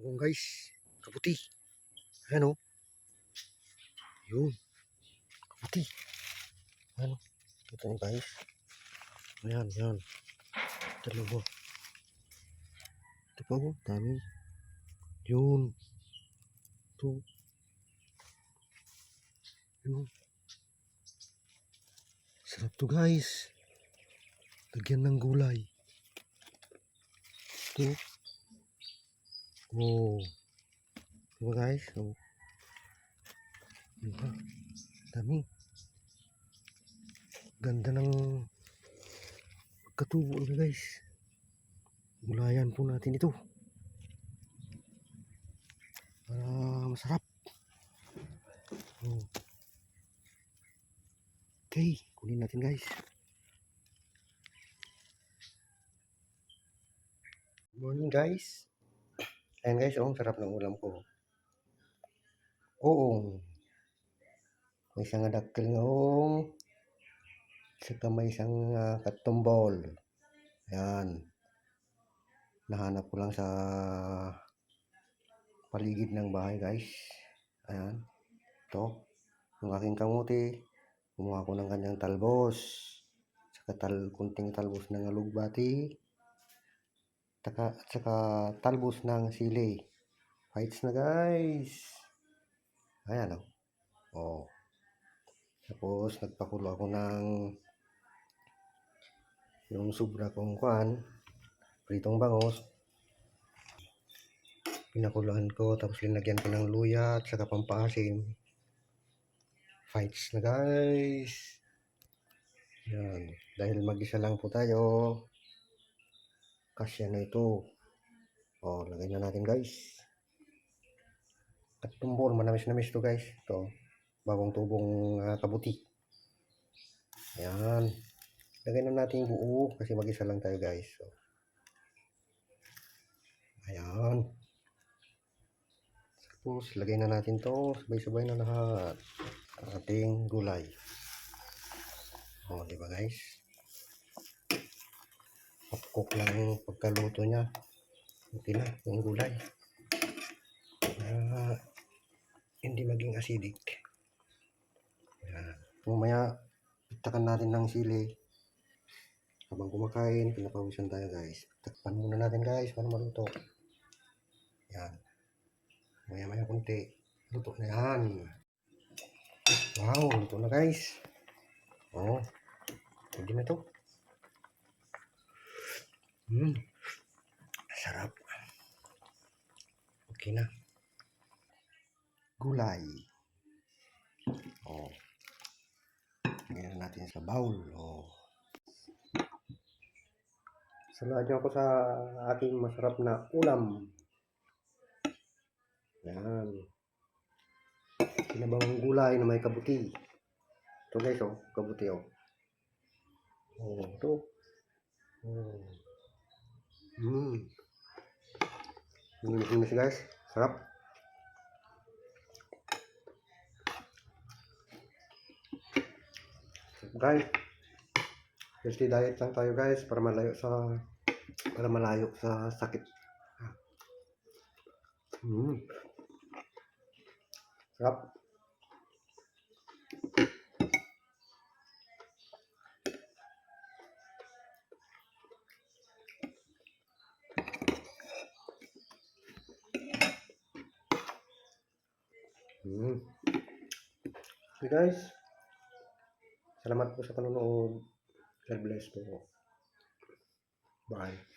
Oo guys, kabuti. Ayan o. Yun. Kabuti. Ayan o. Kita nyo guys. Ayan, ayan. Dalawa. Ito pa o, dami. Yun. Ito. Yun. Sarap to guys. Lagyan ng gulay. Ito. Oh. Diba guys? Oh. Diba? Dami. Ganda ng pagkatubo na guys. Gulayan po natin ito. Para masarap. Oh. Okay, kunin natin guys. Morning guys. Ayan guys, oh, sarap ng ulam ko. Oo. May isang adakkel nga oh. Saka may isang uh, katumbol. Ayan. Nahanap ko lang sa paligid ng bahay guys. Ayan. Ito. Yung aking kamuti. Kumuha ko ng kanyang talbos. Saka tal kunting talbos ng alugbati. Taka, at saka talbos ng sili. Fights na guys. Ayan o. Oh. Tapos nagpakulo ako ng yung sobra kong kwan. Pritong bangos. Pinakuluan ko tapos linagyan ko ng luya at saka pampaasim. Fights na guys. Yan. Dahil mag-isa lang po tayo. Kasya na ito. O, lagay na natin guys. At tumbol, manamis na to guys. Ito, bagong tubong uh, kabuti. Ayan. Lagay na natin yung buo kasi mag-isa lang tayo guys. So, ayan. Tapos, lagay na natin to Sabay-sabay na lahat. Ating gulay. O, di ba guys? Pagkok lang yung pagkaluto niya. Okay na, yung gulay. Uh, hindi maging acidic. Mamaya, itakan natin ng sili. Habang kumakain, pinapawisan tayo guys. Takpan muna natin guys para maluto. Yan. Maya maya kunti. Luto na yan. Wow, luto na guys. Oh, hindi na to. Hmm. Sarap. Okay na. Gulay. Oh. Lagyan natin sa bowl. Oh. Salahan niyo ako sa aking masarap na ulam. Yan. Sinabawang gulay na may kabuti. Ito guys, oh. Kabuti, oh. Oh, ito. Oh. Ini siya guys. Sarap. Guys. Healthy diet lang tayo guys para malayo sa para malayo sa sakit. Mm. Sarap. Hmm. Okay guys. Salamat po sa panonood. God bless po. Bye.